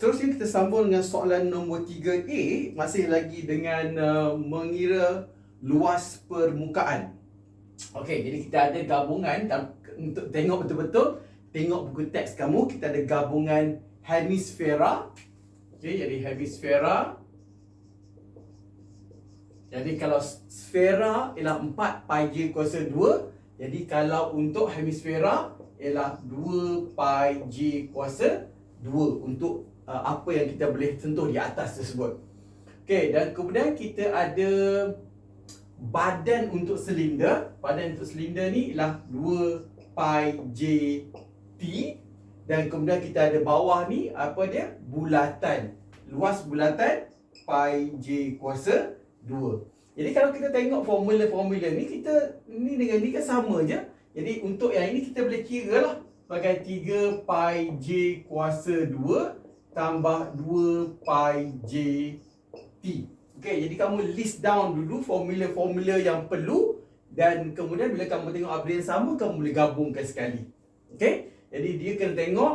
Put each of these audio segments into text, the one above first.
seterusnya kita sambung dengan soalan nombor 3A masih lagi dengan uh, mengira luas permukaan. Okey, jadi kita ada gabungan untuk tengok betul-betul tengok buku teks kamu kita ada gabungan hemisfera. Okey, jadi hemisfera jadi kalau sfera ialah 4 pi j kuasa 2 jadi kalau untuk hemisfera ialah 2 pi j kuasa 2 untuk uh, apa yang kita boleh sentuh di atas tersebut. Okey, dan kemudian kita ada badan untuk silinder. Badan untuk silinder ni ialah 2 pi j t dan kemudian kita ada bawah ni apa dia? Bulatan. Luas bulatan pi j kuasa 2. Jadi kalau kita tengok formula-formula ni kita ni dengan ni kan sama je. Jadi untuk yang ini kita boleh kira lah sebagai 3 pi j kuasa 2 tambah 2 pi j t. Okey, jadi kamu list down dulu formula-formula yang perlu dan kemudian bila kamu tengok apa yang sama kamu boleh gabungkan sekali. Okey? Jadi dia kena tengok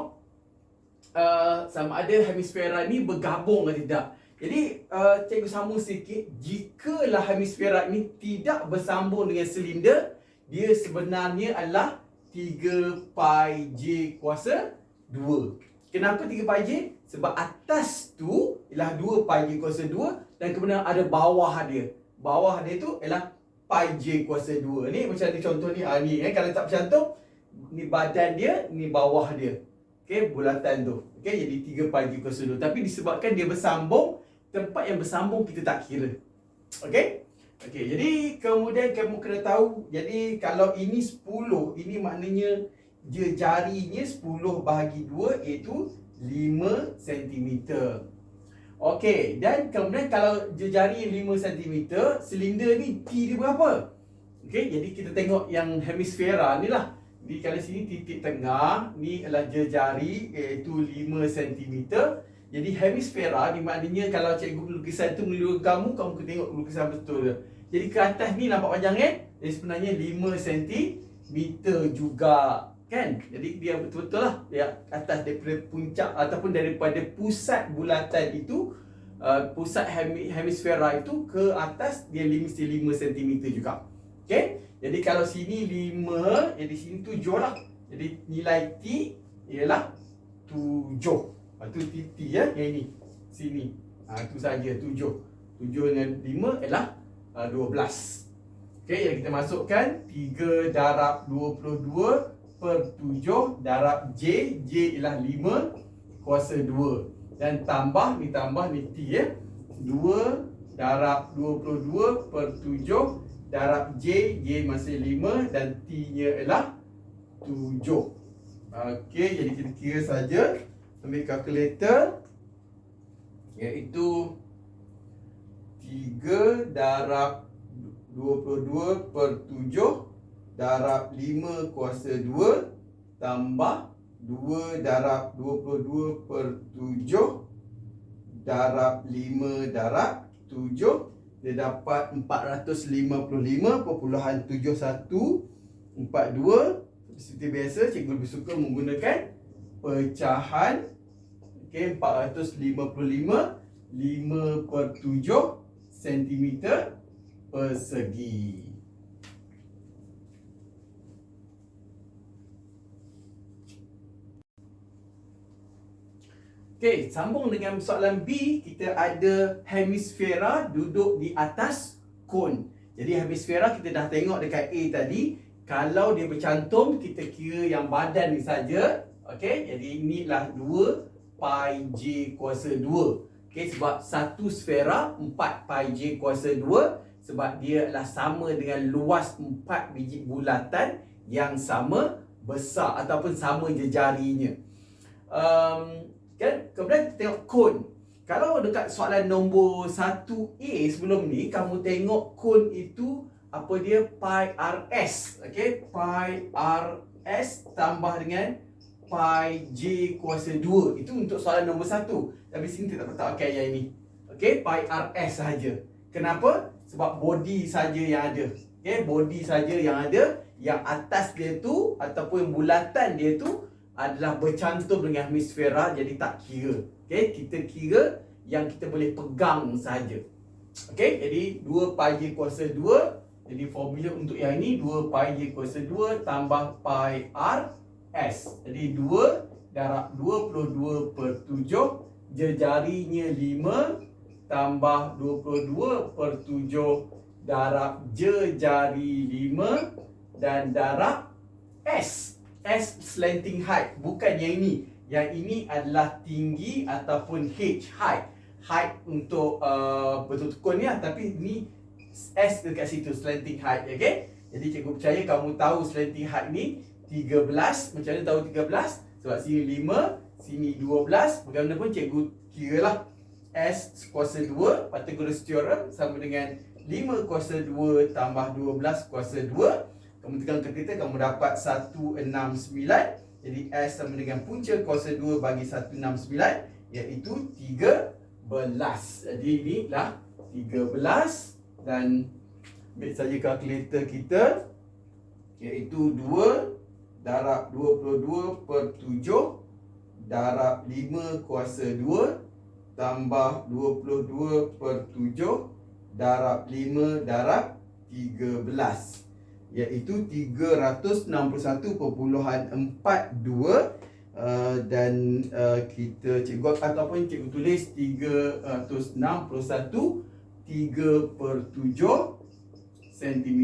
uh, sama ada hemisfera ni bergabung atau tidak. Jadi uh, cikgu sambung sikit jikalah hemisfera ini tidak bersambung dengan silinder dia sebenarnya adalah 3 pi j kuasa 2. Kenapa 3 pi j? Sebab atas tu ialah 2 pi j kuasa 2 dan kemudian ada bawah dia. Bawah dia tu ialah j kuasa 2. Ni macam ni contoh ni. Ha, ni eh. Kalau tak bercantum, ni badan dia, ni bawah dia. Okey, bulatan tu. Okey, jadi 3 pi j kuasa 2. Tapi disebabkan dia bersambung, tempat yang bersambung kita tak kira. Okey? Okey, jadi kemudian kamu kena tahu, jadi kalau ini 10, ini maknanya jarinya 10 bahagi 2 iaitu 5 cm. Okey, dan kemudian kalau jari 5 cm, silinder ni T dia berapa? Okey, jadi kita tengok yang hemisfera ni lah. Di kalau sini titik tengah, ni adalah jari iaitu 5 cm. Jadi hemisfera ni maknanya kalau cikgu lukisan tu menurut kamu, kamu kena tengok lukisan betul dia. Jadi ke atas ni nampak panjang kan? Jadi sebenarnya 5 cm juga kan? Jadi dia betul-betul lah dia atas daripada puncak ataupun daripada pusat bulatan itu uh, pusat hemisfera itu ke atas dia mesti 5 cm juga. Okay? Jadi kalau sini 5, jadi sini 7 lah. Jadi nilai T ialah 7. Itu ah, TT ya, yang ini. Sini. Ha, itu saja 7. 7 dengan 5 ialah uh, 12. Okey, yang kita masukkan 3 darab 22 per 7 darab J. J ialah 5 kuasa 2. Dan tambah, ni tambah ni T ya. 2 darab 22 per 7 darab J. J masih 5 dan T nya ialah 7. Okey, jadi kita kira saja ambil kalkulator iaitu 3 darab 22 per 7 darab 5 kuasa 2 tambah 2 darab 22 per 7 darab 5 darab 7 dia dapat 455.7142 seperti biasa cikgu lebih suka menggunakan pecahan Okey, 455 5 per 7 cm persegi. Okey, sambung dengan soalan B, kita ada hemisfera duduk di atas kon. Jadi hemisfera kita dah tengok dekat A tadi, kalau dia bercantum kita kira yang badan ni saja. Okey, jadi inilah 2 pi j kuasa 2. Okey sebab satu sfera 4 pi j kuasa 2 sebab dia adalah sama dengan luas 4 biji bulatan yang sama besar ataupun sama je jarinya. Um, kan? Kemudian kita tengok kon. Kalau dekat soalan nombor 1A sebelum ni kamu tengok kon itu apa dia? Pi rs. Okey, pi rs tambah dengan pi j kuasa 2 itu untuk soalan nombor 1 tapi sini kita tak pakai yang ini. Okey pi rs saja kenapa? Sebab body saja yang ada. Okey body saja yang ada yang atas dia tu ataupun bulatan dia tu adalah bercantum dengan hemisfera jadi tak kira. Okey, kita kira yang kita boleh pegang saja. Okey, jadi 2 pi j kuasa 2. Jadi formula untuk yang ini 2 pi j kuasa 2 tambah pi r s. Jadi 2 darab 22 per 7 jejarinya 5 tambah 22 per 7 darab jejari 5 dan darab s. S slanting height bukan yang ini. Yang ini adalah tinggi ataupun H height. Height untuk uh, betul tekun ni lah. Tapi ni S dekat situ slanting height. Okay? Jadi cikgu percaya kamu tahu slanting height ni 13. Macam mana tahu 13? Sebab sini 5, sini 12. Bagaimana pun cikgu kira lah. S kuasa 2, Pythagoras theorem sama dengan 5 kuasa 2 tambah 12 kuasa 2. Kamu tekan ke kita, kamu dapat 169. Jadi S sama dengan punca kuasa 2 bagi 169 iaitu 13. Jadi inilah 13 dan ambil saja kalkulator kita iaitu 2 darab 22 per 7 darab 5 kuasa 2 tambah 22 per 7 darab 5 darab 13 iaitu 361.42 uh, dan uh, kita cikgu ataupun cikgu tulis 361 3 per 7 cm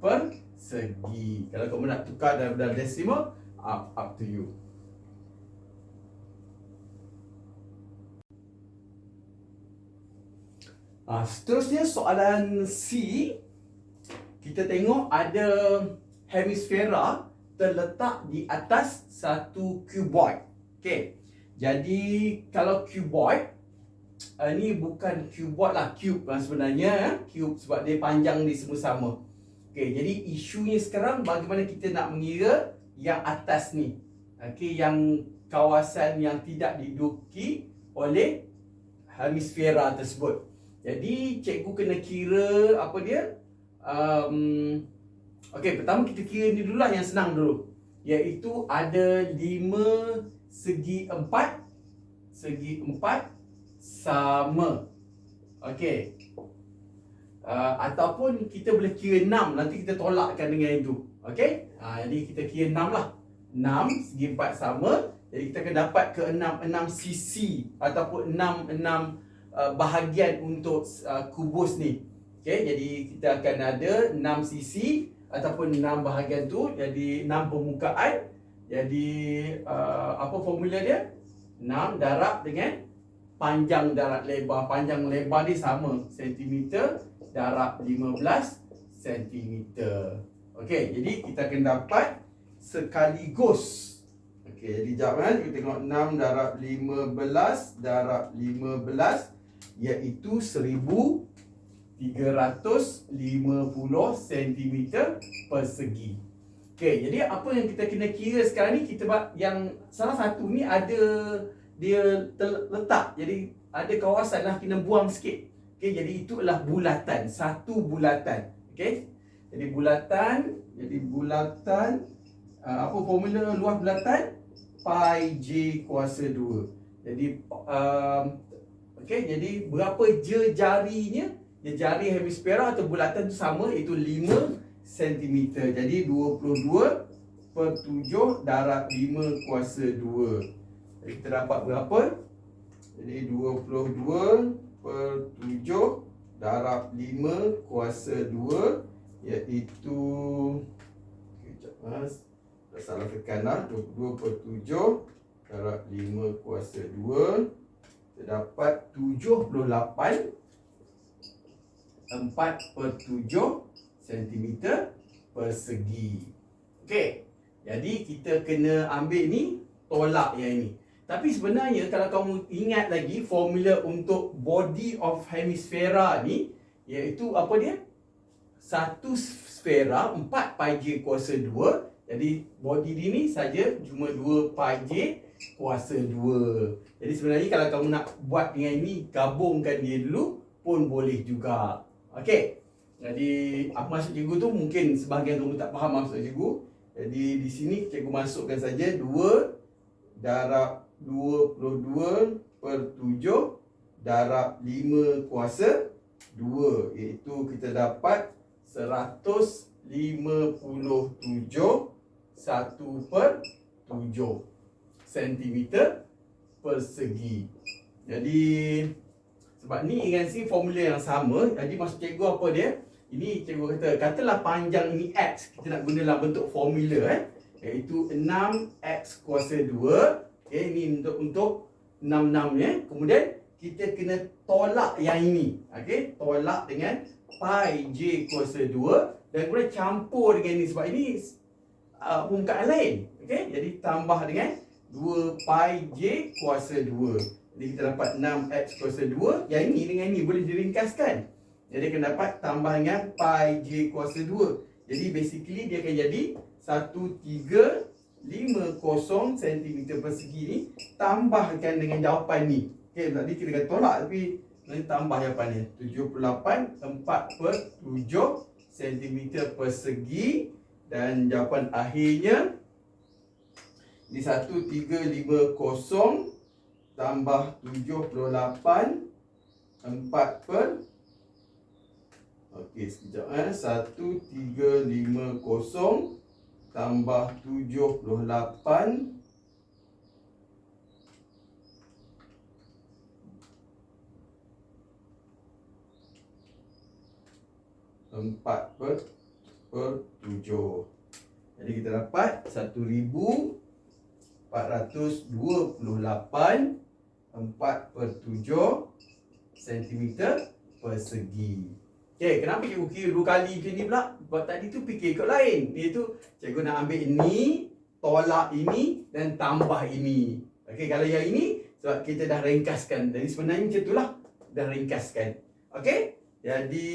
per segi. Kalau kamu nak tukar dalam decimal, up, up to you. Uh, seterusnya soalan C kita tengok ada hemisfera terletak di atas satu cuboid. Okey. Jadi kalau cuboid uh, ni bukan cuboid lah, cube lah sebenarnya eh? cube sebab dia panjang di semua sama. Okey, jadi isunya sekarang bagaimana kita nak mengira yang atas ni. Okey, yang kawasan yang tidak diduki oleh hemisfera tersebut. Jadi cikgu kena kira apa dia? Um, Okey, pertama kita kira ni dulu lah yang senang dulu. Iaitu ada lima segi empat Segi empat sama. Okey uh, Ataupun kita boleh kira enam Nanti kita tolakkan dengan itu. Okey, uh, jadi kita kira enam lah. Enam segi empat sama. Jadi kita akan dapat ke enam enam sisi Ataupun enam enam uh, bahagian untuk uh, kubus ni Okey, jadi kita akan ada 6 sisi ataupun 6 bahagian tu jadi 6 permukaan. Jadi uh, apa formula dia? 6 darab dengan panjang darab lebar. Panjang lebar ni sama sentimeter darab 15 sentimeter. Okey, jadi kita akan dapat sekaligus. Okey, jadi jap kan kita tengok 6 darab 15 darab 15 iaitu 1000 350 cm persegi. Okey, jadi apa yang kita kena kira sekarang ni kita buat yang salah satu ni ada dia terletak. Jadi ada kawasan lah kena buang sikit. Okey, jadi itu adalah bulatan, satu bulatan. Okey. Jadi bulatan, jadi bulatan uh, apa formula luas bulatan? Pi j kuasa 2. Jadi um, okey, jadi berapa je jarinya? Dia jari hemisfera atau bulatan tu sama iaitu 5 cm. Jadi 22 per 7 darab 5 kuasa 2. Jadi kita dapat berapa? Jadi 22 per 7 darab 5 kuasa 2 iaitu Sekejap mas Dah salah tekan lah 22 per 7 darab 5 kuasa 2 Kita dapat 78 4 per 7 cm persegi. Okey. Jadi kita kena ambil ni tolak yang ini. Tapi sebenarnya kalau kamu ingat lagi formula untuk body of hemisfera ni iaitu apa dia? Satu sfera 4 pi j kuasa 2. Jadi body dia ni saja cuma 2 pi j kuasa 2. Jadi sebenarnya kalau kamu nak buat dengan ini gabungkan dia dulu pun boleh juga. Okey. Jadi apa maksud cikgu tu mungkin sebahagian kamu tak faham maksud cikgu. Jadi di sini cikgu masukkan saja 2 darab 22 per 7 darab 5 kuasa 2 iaitu kita dapat 157 1 per 7 cm persegi. Jadi sebab ni dengan si formula yang sama, jadi maksud cikgu apa dia? Ini cikgu kata, katalah panjang ini X, kita nak guna dalam bentuk formula eh. Iaitu 6X kuasa 2. Okay, ini untuk untuk 66 ya. Kemudian kita kena tolak yang ini. Okay, tolak dengan pi J kuasa 2. Dan kemudian campur dengan ini sebab ini uh, permukaan lain. Okay, jadi tambah dengan 2 pi J kuasa 2. Jadi kita dapat 6x kuasa 2. Yang ini dengan ini boleh diringkaskan. Jadi akan dapat tambah dengan pi J kuasa 2. Jadi basically dia akan jadi 1350 cm persegi ni tambahkan dengan jawapan ni. Okey, tadi kita kata tolak tapi nanti tambah jawapan ni. 78 4 per 7 cm persegi dan jawapan akhirnya di 1350 tambah 78 4 per Okey, sekejap eh. 1350 tambah 78 empat per per tujuh. Jadi kita dapat satu ribu empat ratus dua puluh lapan empat per tujuh sentimeter persegi. Okay, kenapa cikgu kira dua kali macam ni pula? Sebab tadi tu fikir ikut lain. Iaitu cikgu nak ambil ini, tolak ini dan tambah ini. Okay, kalau yang ini sebab kita dah ringkaskan. Jadi sebenarnya macam itulah. Dah ringkaskan. Okay? Jadi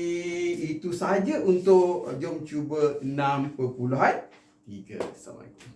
itu saja untuk jom cuba 6.3. Assalamualaikum.